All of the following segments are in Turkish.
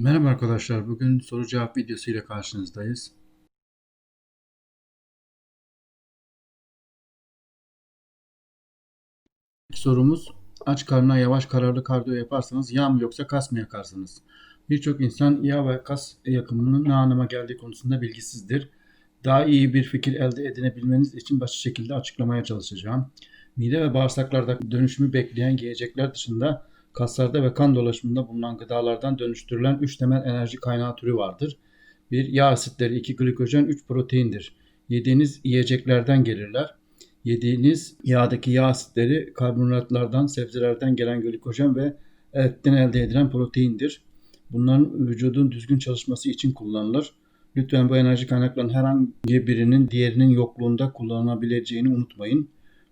Merhaba arkadaşlar. Bugün soru cevap videosu ile karşınızdayız. Sorumuz aç karnına yavaş kararlı kardiyo yaparsanız yağ mı yoksa kas mı yakarsınız? Birçok insan yağ ve kas yakımının ne anlama geldiği konusunda bilgisizdir. Daha iyi bir fikir elde edinebilmeniz için basit şekilde açıklamaya çalışacağım. Mide ve bağırsaklarda dönüşümü bekleyen yiyecekler dışında kaslarda ve kan dolaşımında bulunan gıdalardan dönüştürülen 3 temel enerji kaynağı türü vardır. 1. Yağ asitleri, 2. glikojen, 3. proteindir. Yediğiniz yiyeceklerden gelirler. Yediğiniz yağdaki yağ asitleri karbonhidratlardan, sebzelerden gelen glikojen ve etten elde edilen proteindir. Bunların vücudun düzgün çalışması için kullanılır. Lütfen bu enerji kaynaklarının herhangi birinin diğerinin yokluğunda kullanılabileceğini unutmayın.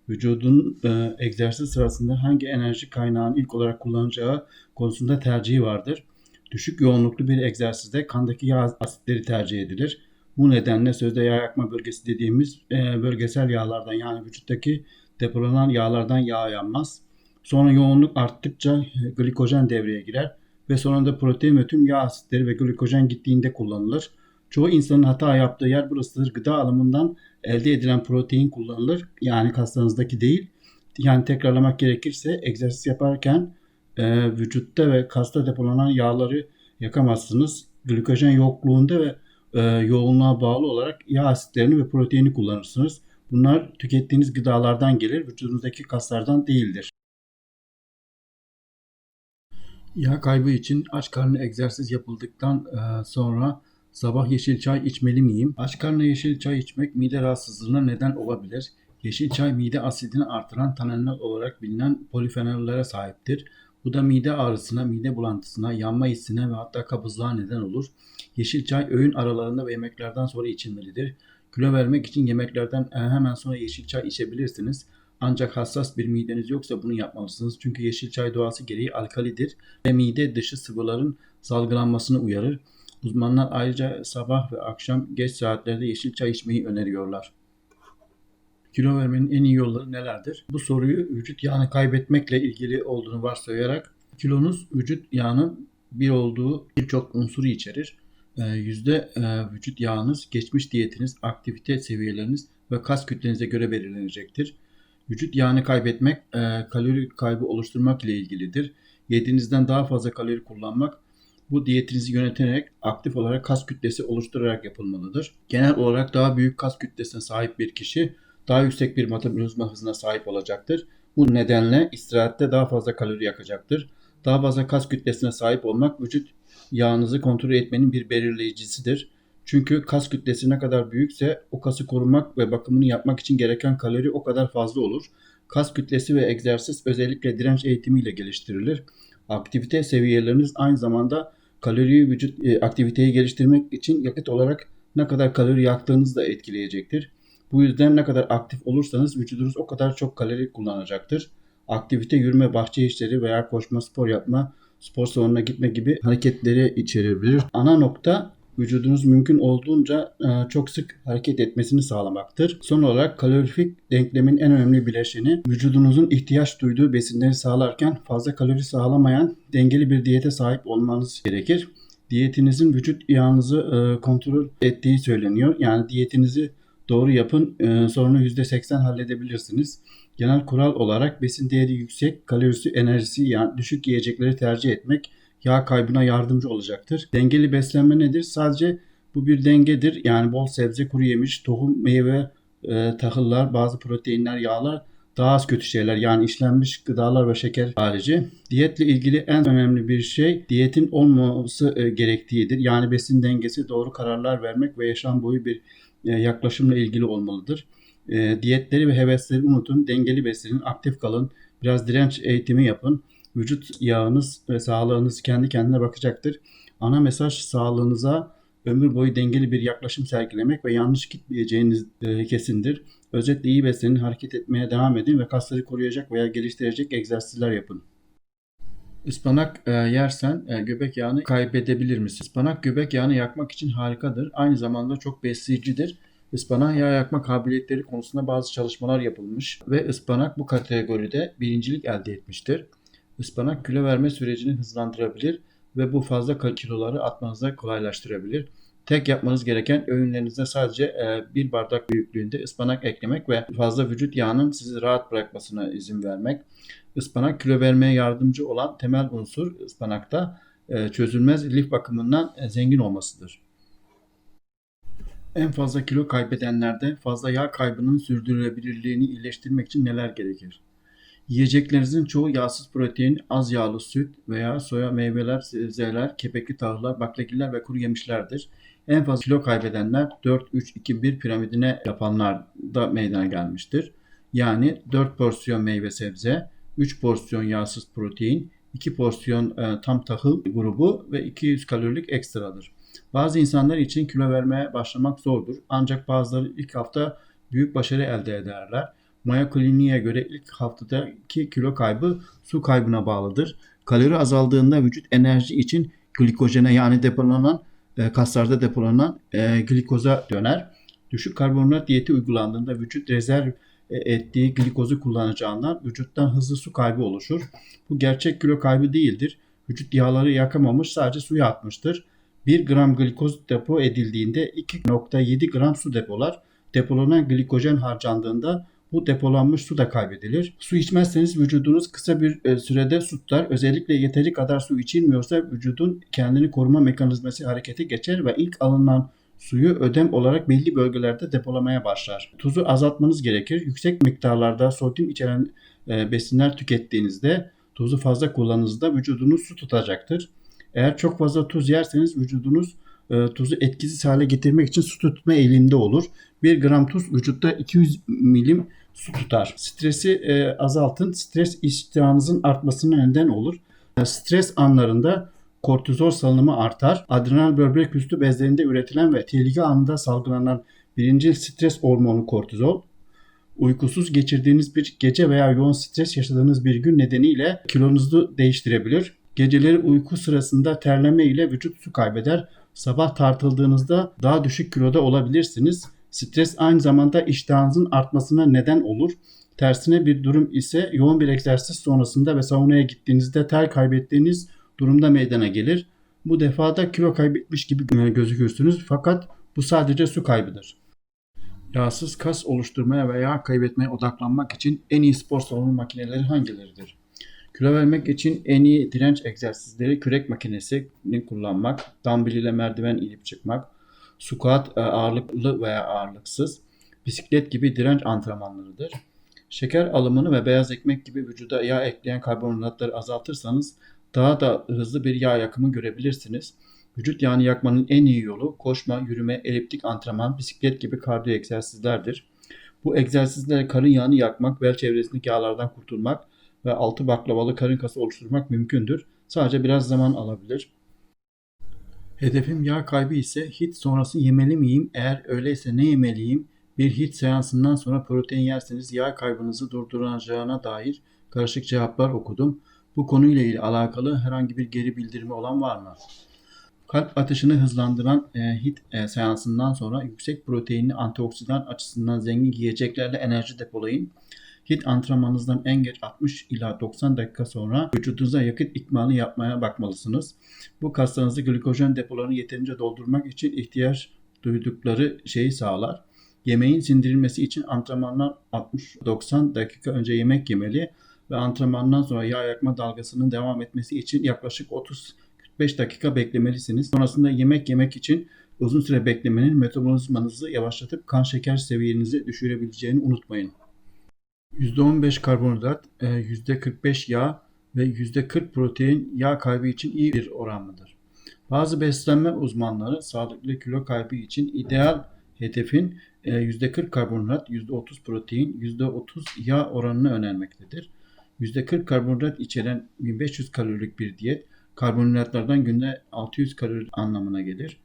Vücudun e, egzersiz sırasında hangi enerji kaynağını ilk olarak kullanacağı konusunda tercihi vardır. Düşük yoğunluklu bir egzersizde kandaki yağ asitleri tercih edilir. Bu nedenle sözde yağ yakma bölgesi dediğimiz e, bölgesel yağlardan yani vücuttaki depolanan yağlardan yağ yanmaz. Sonra yoğunluk arttıkça e, glikojen devreye girer ve sonunda protein ve tüm yağ asitleri ve glikojen gittiğinde kullanılır. Çoğu insanın hata yaptığı yer burasıdır. Gıda alımından elde edilen protein kullanılır. Yani kaslarınızdaki değil. Yani tekrarlamak gerekirse egzersiz yaparken e, vücutta ve kasta depolanan yağları yakamazsınız. Glikojen yokluğunda ve e, yoğunluğa bağlı olarak yağ asitlerini ve proteini kullanırsınız. Bunlar tükettiğiniz gıdalardan gelir, vücudunuzdaki kaslardan değildir. Yağ kaybı için aç karnı egzersiz yapıldıktan e, sonra sabah yeşil çay içmeli miyim? Aç karnına yeşil çay içmek mide rahatsızlığına neden olabilir. Yeşil çay mide asidini artıran tanenol olarak bilinen polifenollere sahiptir. Bu da mide ağrısına, mide bulantısına, yanma hissine ve hatta kabızlığa neden olur. Yeşil çay öğün aralarında ve yemeklerden sonra içilmelidir. Kilo vermek için yemeklerden hemen sonra yeşil çay içebilirsiniz. Ancak hassas bir mideniz yoksa bunu yapmalısınız. Çünkü yeşil çay doğası gereği alkalidir ve mide dışı sıvıların salgılanmasını uyarır. Uzmanlar ayrıca sabah ve akşam geç saatlerde yeşil çay içmeyi öneriyorlar. Kilo vermenin en iyi yolları nelerdir? Bu soruyu vücut yağını kaybetmekle ilgili olduğunu varsayarak kilonuz vücut yağının bir olduğu birçok unsuru içerir. Yüzde e, vücut yağınız, geçmiş diyetiniz, aktivite seviyeleriniz ve kas kütlenize göre belirlenecektir. Vücut yağını kaybetmek e, kalori kaybı oluşturmak ile ilgilidir. Yediğinizden daha fazla kalori kullanmak bu diyetinizi yöneterek aktif olarak kas kütlesi oluşturarak yapılmalıdır. Genel olarak daha büyük kas kütlesine sahip bir kişi daha yüksek bir metabolizma hızına sahip olacaktır. Bu nedenle istirahatte daha fazla kalori yakacaktır. Daha fazla kas kütlesine sahip olmak vücut yağınızı kontrol etmenin bir belirleyicisidir. Çünkü kas kütlesi ne kadar büyükse o kası korumak ve bakımını yapmak için gereken kalori o kadar fazla olur. Kas kütlesi ve egzersiz özellikle direnç eğitimiyle geliştirilir. Aktivite seviyeleriniz aynı zamanda kaloriyi vücut e, aktiviteyi geliştirmek için yakıt olarak ne kadar kalori yaktığınızı da etkileyecektir. Bu yüzden ne kadar aktif olursanız vücudunuz o kadar çok kalori kullanacaktır. Aktivite yürüme, bahçe işleri veya koşma, spor yapma, spor salonuna gitme gibi hareketleri içerebilir. Ana nokta vücudunuz mümkün olduğunca e, çok sık hareket etmesini sağlamaktır. Son olarak kalorifik denklemin en önemli bileşeni vücudunuzun ihtiyaç duyduğu besinleri sağlarken fazla kalori sağlamayan dengeli bir diyete sahip olmanız gerekir. Diyetinizin vücut yağınızı e, kontrol ettiği söyleniyor. Yani diyetinizi doğru yapın e, sorunu %80 halledebilirsiniz. Genel kural olarak besin değeri yüksek, kalorisi, enerjisi yani düşük yiyecekleri tercih etmek yağ kaybına yardımcı olacaktır. Dengeli beslenme nedir? Sadece bu bir dengedir. Yani bol sebze, kuru yemiş, tohum, meyve, e, tahıllar, bazı proteinler, yağlar daha az kötü şeyler yani işlenmiş gıdalar ve şeker harici. Diyetle ilgili en önemli bir şey diyetin olmaması e, gerektiğidir. Yani besin dengesi, doğru kararlar vermek ve yaşam boyu bir e, yaklaşımla ilgili olmalıdır. E, diyetleri ve hevesleri unutun, dengeli beslenin, aktif kalın, biraz direnç eğitimi yapın vücut yağınız ve sağlığınız kendi kendine bakacaktır. Ana mesaj sağlığınıza ömür boyu dengeli bir yaklaşım sergilemek ve yanlış gitmeyeceğiniz e, kesindir. Özetle iyi beslenin, hareket etmeye devam edin ve kasları koruyacak veya geliştirecek egzersizler yapın. Ispanak e, yersen e, göbek yağını kaybedebilir misin? Ispanak göbek yağını yakmak için harikadır. Aynı zamanda çok besleyicidir. Ispanak yağ yakma kabiliyetleri konusunda bazı çalışmalar yapılmış ve ıspanak bu kategoride birincilik elde etmiştir. Ispanak kilo verme sürecini hızlandırabilir. ve bu fazla kiloları atmanıza kolaylaştırabilir. Tek yapmanız gereken öğünlerinize sadece e, bir bardak büyüklüğünde ıspanak eklemek ve fazla vücut yağının sizi rahat bırakmasına izin vermek. Ispanak kilo vermeye yardımcı olan temel unsur ıspanakta e, çözülmez lif bakımından e, zengin olmasıdır. En fazla kilo kaybedenlerde fazla yağ kaybının sürdürülebilirliğini iyileştirmek için neler gerekir? Yiyeceklerinizin çoğu yağsız protein, az yağlı süt veya soya meyveler, sebzeler, kepekli tahıllar, baklagiller ve kuru yemişlerdir. En fazla kilo kaybedenler 4-3-2-1 piramidine yapanlar da meydana gelmiştir. Yani 4 porsiyon meyve sebze, 3 porsiyon yağsız protein, 2 porsiyon e, tam tahıl grubu ve 200 kalorilik ekstradır. Bazı insanlar için kilo vermeye başlamak zordur. Ancak bazıları ilk hafta büyük başarı elde ederler. Mayo Clinic'e göre ilk haftadaki kilo kaybı su kaybına bağlıdır. Kalori azaldığında vücut enerji için glikojene yani depolanan e, kaslarda depolanan e, glikoza döner. Düşük karbonhidrat diyeti uygulandığında vücut rezerv e, ettiği glikozu kullanacağından vücuttan hızlı su kaybı oluşur. Bu gerçek kilo kaybı değildir. Vücut yağları yakamamış sadece suya atmıştır. 1 gram glikoz depo edildiğinde 2.7 gram su depolar. Depolanan glikojen harcandığında bu depolanmış su da kaybedilir. Su içmezseniz vücudunuz kısa bir e, sürede su tutar. Özellikle yeteri kadar su içilmiyorsa vücudun kendini koruma mekanizması harekete geçer ve ilk alınan suyu ödem olarak belli bölgelerde depolamaya başlar. Tuzu azaltmanız gerekir. Yüksek miktarlarda sodyum içeren e, besinler tükettiğinizde tuzu fazla kullandığınızda vücudunuz su tutacaktır. Eğer çok fazla tuz yerseniz vücudunuz e, tuzu etkisiz hale getirmek için su tutma eğiliminde olur. 1 gram tuz vücutta 200 milim su tutar. Stresi e, azaltın. Stres iştahınızın artmasına neden olur. E, stres anlarında kortizol salınımı artar. Adrenal böbrek üstü bezlerinde üretilen ve tehlike anında salgılanan birinci stres hormonu kortizol. Uykusuz geçirdiğiniz bir gece veya yoğun stres yaşadığınız bir gün nedeniyle kilonuzu değiştirebilir. Geceleri uyku sırasında terleme ile vücut su kaybeder. Sabah tartıldığınızda daha düşük kiloda olabilirsiniz. Stres aynı zamanda iştahınızın artmasına neden olur. Tersine bir durum ise yoğun bir egzersiz sonrasında ve saunaya gittiğinizde ter kaybettiğiniz durumda meydana gelir. Bu defada kilo kaybetmiş gibi gözükürsünüz fakat bu sadece su kaybıdır. Yağsız kas oluşturmaya ve yağ kaybetmeye odaklanmak için en iyi spor salonu makineleri hangileridir? Kilo vermek için en iyi direnç egzersizleri kürek makinesini kullanmak, dumbbell ile merdiven inip çıkmak, squat e, ağırlıklı veya ağırlıksız, bisiklet gibi direnç antrenmanlarıdır. Şeker alımını ve beyaz ekmek gibi vücuda yağ ekleyen karbonhidratları azaltırsanız daha da hızlı bir yağ yakımı görebilirsiniz. Vücut yağını yakmanın en iyi yolu koşma, yürüme, eliptik antrenman, bisiklet gibi kardiyo egzersizlerdir. Bu egzersizlerle karın yağını yakmak, bel çevresindeki yağlardan kurtulmak ve altı baklavalı karın kası oluşturmak mümkündür. Sadece biraz zaman alabilir. Hedefim yağ kaybı ise hit sonrası yemeli miyim? Eğer öyleyse ne yemeliyim? Bir hit seansından sonra protein yerseniz yağ kaybınızı durduracağına dair karışık cevaplar okudum. Bu konuyla ilgili alakalı herhangi bir geri bildirimi olan var mı? Kalp atışını hızlandıran e, HIT e, seansından sonra yüksek proteinli antioksidan açısından zengin yiyeceklerle enerji depolayın. HIT antrenmanınızdan en geç 60 ila 90 dakika sonra vücudunuza yakıt ikmalı yapmaya bakmalısınız. Bu kaslarınızı glikojen depolarını yeterince doldurmak için ihtiyaç duydukları şeyi sağlar. Yemeğin sindirilmesi için antrenmandan 60-90 dakika önce yemek yemeli ve antrenmandan sonra yağ yakma dalgasının devam etmesi için yaklaşık 30 45 dakika beklemelisiniz. Sonrasında yemek yemek için uzun süre beklemenin metabolizmanızı yavaşlatıp kan şeker seviyenizi düşürebileceğini unutmayın. %15 karbonhidrat, %45 yağ ve %40 protein yağ kaybı için iyi bir oran mıdır? Bazı beslenme uzmanları sağlıklı kilo kaybı için ideal hedefin %40 karbonhidrat, %30 protein, %30 yağ oranını önermektedir. %40 karbonhidrat içeren 1500 kalorilik bir diyet karbonhidratlardan günde 600 kalori anlamına gelir.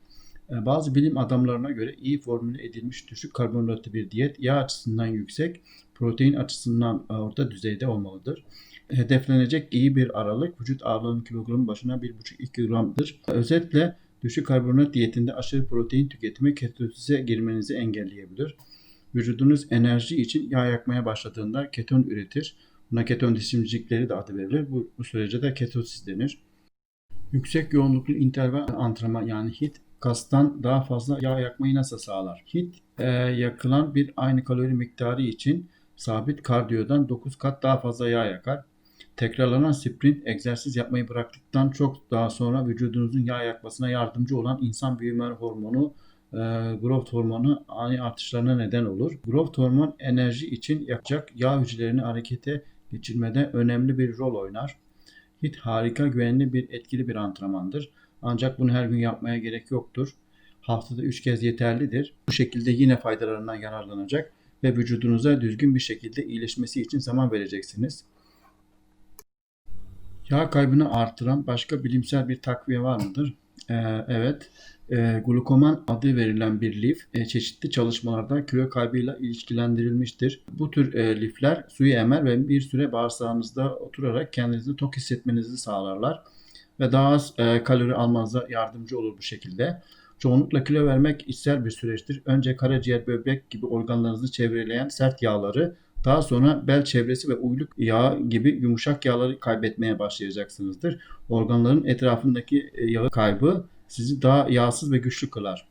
Ee, bazı bilim adamlarına göre iyi formüle edilmiş düşük karbonhidratlı bir diyet yağ açısından yüksek, protein açısından e, orta düzeyde olmalıdır. Hedeflenecek iyi bir aralık vücut ağırlığının kilogram başına 1,5-2 gramdır. Özetle düşük karbonhidrat diyetinde aşırı protein tüketimi ketosize girmenizi engelleyebilir. Vücudunuz enerji için yağ yakmaya başladığında keton üretir. Buna keton cisimcikleri de adı verilir. Bu, bu sürece de ketosis denir. Yüksek yoğunluklu interval antrenman yani HIIT kastan daha fazla yağ yakmayı nasıl sağlar? HIIT e, yakılan bir aynı kalori miktarı için sabit kardiyodan 9 kat daha fazla yağ yakar. Tekrarlanan sprint egzersiz yapmayı bıraktıktan çok daha sonra vücudunuzun yağ yakmasına yardımcı olan insan büyüme hormonu e, growth hormonu ani artışlarına neden olur. Growth hormon enerji için yakacak yağ hücrelerini harekete geçirmede önemli bir rol oynar. HIIT harika, güvenli bir etkili bir antrenmandır. Ancak bunu her gün yapmaya gerek yoktur. Haftada 3 kez yeterlidir. Bu şekilde yine faydalarından yararlanacak ve vücudunuza düzgün bir şekilde iyileşmesi için zaman vereceksiniz. Yağ kaybını artıran başka bilimsel bir takviye var mıdır? Ee, evet. Ee, glukoman adı verilen bir lif e, çeşitli çalışmalarda kilo kaybıyla ilişkilendirilmiştir. Bu tür e, lifler suyu emer ve bir süre bağırsağınızda oturarak kendinizi tok hissetmenizi sağlarlar ve daha az e, kalori almanıza yardımcı olur bu şekilde. Çoğunlukla kilo vermek içsel bir süreçtir. Önce karaciğer, böbrek gibi organlarınızı çevreleyen sert yağları, daha sonra bel çevresi ve uyluk yağı gibi yumuşak yağları kaybetmeye başlayacaksınızdır. Organların etrafındaki e, yağ kaybı sizi daha yağsız ve güçlü kılar.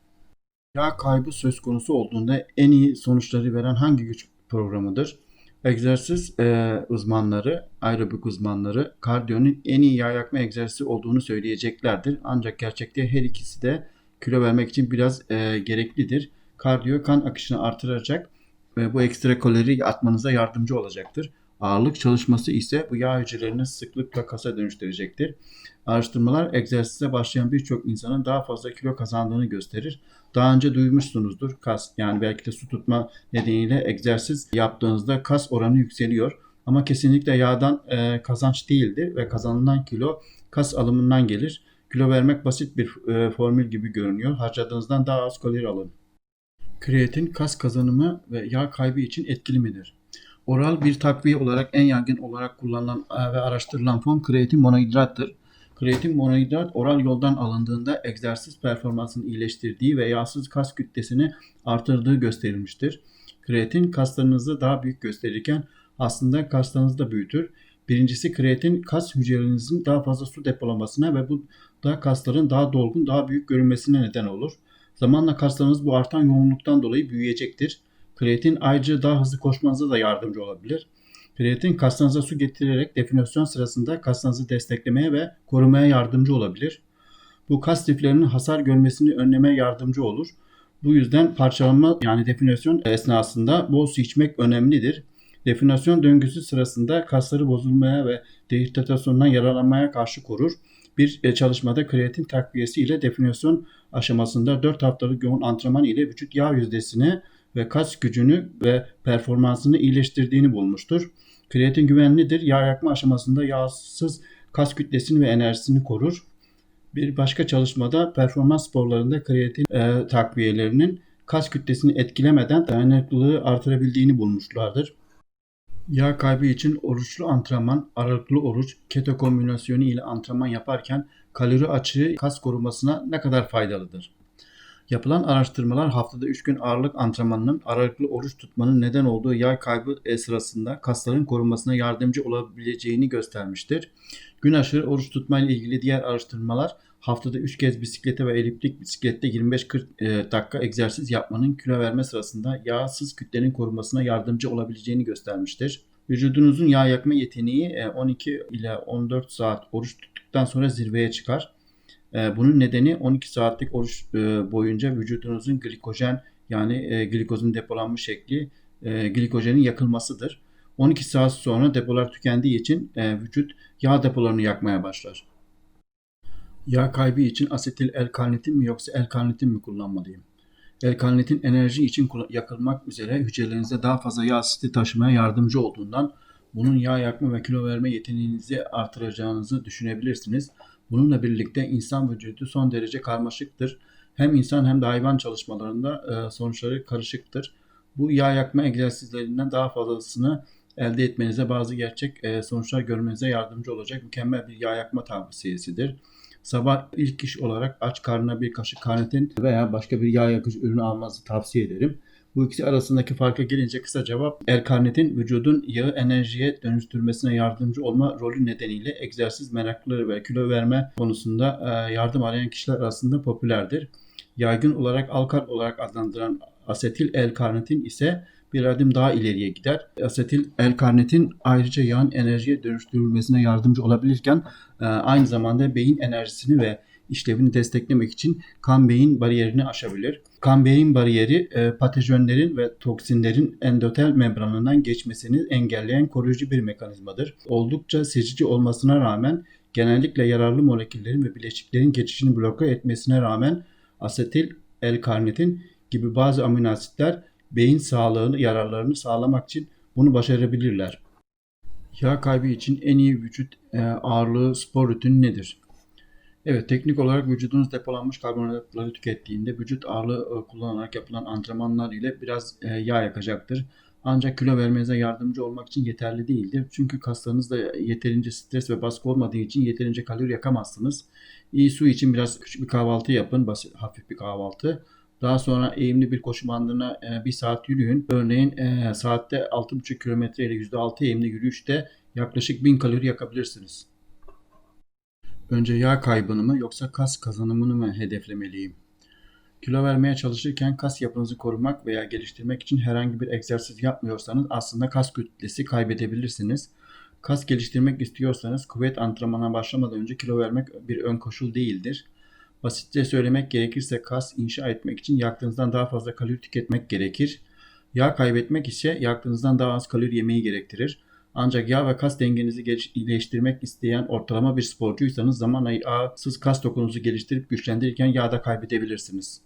Yağ kaybı söz konusu olduğunda en iyi sonuçları veren hangi güç programıdır? Egzersiz e, uzmanları, aerobik uzmanları kardiyonun en iyi yağ yakma egzersizi olduğunu söyleyeceklerdir. Ancak gerçekte her ikisi de kilo vermek için biraz e, gereklidir. Kardiyo kan akışını artıracak ve bu ekstra kalori atmanıza yardımcı olacaktır. Ağırlık çalışması ise bu yağ hücrelerini sıklıkla kasa dönüştürecektir. Araştırmalar egzersize başlayan birçok insanın daha fazla kilo kazandığını gösterir. Daha önce duymuşsunuzdur kas yani belki de su tutma nedeniyle egzersiz yaptığınızda kas oranı yükseliyor. Ama kesinlikle yağdan e, kazanç değildir ve kazanılan kilo kas alımından gelir. Kilo vermek basit bir e, formül gibi görünüyor. Harcadığınızdan daha az kalori alın. Kreatin kas kazanımı ve yağ kaybı için etkili midir? Oral bir takviye olarak en yaygın olarak kullanılan e, ve araştırılan form kreatin monohidrattır. Kreatin monohidrat oral yoldan alındığında egzersiz performansını iyileştirdiği ve yağsız kas kütlesini artırdığı gösterilmiştir. Kreatin kaslarınızı daha büyük gösterirken aslında kaslarınızı da büyütür. Birincisi kreatin kas hücrelerinizin daha fazla su depolamasına ve bu da kasların daha dolgun, daha büyük görünmesine neden olur. Zamanla kaslarınız bu artan yoğunluktan dolayı büyüyecektir. Kreatin ayrıca daha hızlı koşmanıza da yardımcı olabilir. Kreatin kaslarınıza su getirerek definasyon sırasında kaslarınızı desteklemeye ve korumaya yardımcı olabilir. Bu kas liflerinin hasar görmesini önlemeye yardımcı olur. Bu yüzden parçalanma yani definasyon esnasında bol su içmek önemlidir. Definasyon döngüsü sırasında kasları bozulmaya ve dehidratasyondan yaralanmaya karşı korur. Bir e, çalışmada kreatin takviyesi ile definasyon aşamasında 4 haftalık yoğun antrenman ile vücut yağ yüzdesini ve kas gücünü ve performansını iyileştirdiğini bulmuştur. Kreatin güvenlidir. Yağ yakma aşamasında yağsız kas kütlesini ve enerjisini korur. Bir başka çalışmada performans sporlarında kreatin e, takviyelerinin kas kütlesini etkilemeden dayanıklılığı artırabildiğini bulmuşlardır. Yağ kaybı için oruçlu antrenman, aralıklı oruç, keto kombinasyonu ile antrenman yaparken kalori açığı kas korumasına ne kadar faydalıdır? Yapılan araştırmalar haftada 3 gün ağırlık antrenmanının aralıklı oruç tutmanın neden olduğu yağ kaybı sırasında kasların korunmasına yardımcı olabileceğini göstermiştir. Gün aşırı oruç tutma ile ilgili diğer araştırmalar haftada 3 kez bisiklete ve eliptik bisiklette 25-40 dakika egzersiz yapmanın kilo verme sırasında yağsız kütlenin korunmasına yardımcı olabileceğini göstermiştir. Vücudunuzun yağ yakma yeteneği 12 ile 14 saat oruç tuttuktan sonra zirveye çıkar. E, bunun nedeni 12 saatlik oruç e, boyunca vücudunuzun glikojen yani e, glikozun depolanmış şekli glikojenin yakılmasıdır. 12 saat sonra depolar tükendiği için vücut yağ depolarını yakmaya başlar. Yağ kaybı için asetil L-karnitin mi yoksa L-karnitin mi kullanmalıyım? L-karnitin enerji için yakılmak üzere hücrelerinize daha fazla yağ asiti taşımaya yardımcı olduğundan bunun yağ yakma ve kilo verme yeteneğinizi artıracağınızı düşünebilirsiniz. Bununla birlikte insan vücudu son derece karmaşıktır. Hem insan hem de hayvan çalışmalarında e, sonuçları karışıktır. Bu yağ yakma egzersizlerinden daha fazlasını elde etmenize bazı gerçek e, sonuçlar görmenize yardımcı olacak mükemmel bir yağ yakma tavsiyesidir. Sabah ilk iş olarak aç karnına bir kaşık karnitin veya başka bir yağ yakıcı ürünü almanızı tavsiye ederim. Bu ikisi arasındaki farka gelince kısa cevap L-karnitin vücudun yağı enerjiye dönüştürmesine yardımcı olma rolü nedeniyle egzersiz meraklıları ve kilo verme konusunda e, yardım arayan kişiler arasında popülerdir. Yaygın olarak alkal olarak adlandırılan asetil L-karnitin ise bir adım daha ileriye gider. Asetil L-karnitin ayrıca yağın enerjiye dönüştürülmesine yardımcı olabilirken e, aynı zamanda beyin enerjisini ve işlevini desteklemek için kan beyin bariyerini aşabilir. Kan beyin bariyeri e, patojenlerin ve toksinlerin endotel membranından geçmesini engelleyen koruyucu bir mekanizmadır. Oldukça seçici olmasına rağmen genellikle yararlı moleküllerin ve bileşiklerin geçişini bloke etmesine rağmen asetil L-karnitin gibi bazı amino asitler beyin sağlığını yararlarını sağlamak için bunu başarabilirler. Yağ kaybı için en iyi vücut e, ağırlığı spor rutini nedir? Evet, teknik olarak vücudunuz depolanmış karbonhidratları tükettiğinde vücut ağırlığı e, kullanarak yapılan antrenmanlar ile biraz e, yağ yakacaktır. Ancak kilo vermenize yardımcı olmak için yeterli değildir. Çünkü kaslarınızda yeterince stres ve baskı olmadığı için yeterince kalori yakamazsınız. İyi su için biraz küçük bir kahvaltı yapın, basit hafif bir kahvaltı. Daha sonra eğimli bir koşu bandına e, bir saat yürüyün. Örneğin e, saatte 6,5 km ile %6 eğimli yürüyüşte yaklaşık 1000 kalori yakabilirsiniz. Önce yağ kaybını mı yoksa kas kazanımını mı hedeflemeliyim? Kilo vermeye çalışırken kas yapınızı korumak veya geliştirmek için herhangi bir egzersiz yapmıyorsanız aslında kas kütlesi kaybedebilirsiniz. Kas geliştirmek istiyorsanız kuvvet antrenmanına başlamadan önce kilo vermek bir ön koşul değildir. Basitçe söylemek gerekirse kas inşa etmek için yaktığınızdan daha fazla kalori tüketmek gerekir. Yağ kaybetmek ise yaktığınızdan daha az kalori yemeyi gerektirir. Ancak yağ ve kas dengenizi iyileştirmek isteyen ortalama bir sporcuysanız zamanla yağsız kas dokununuzu geliştirip güçlendirirken yağ da kaybedebilirsiniz.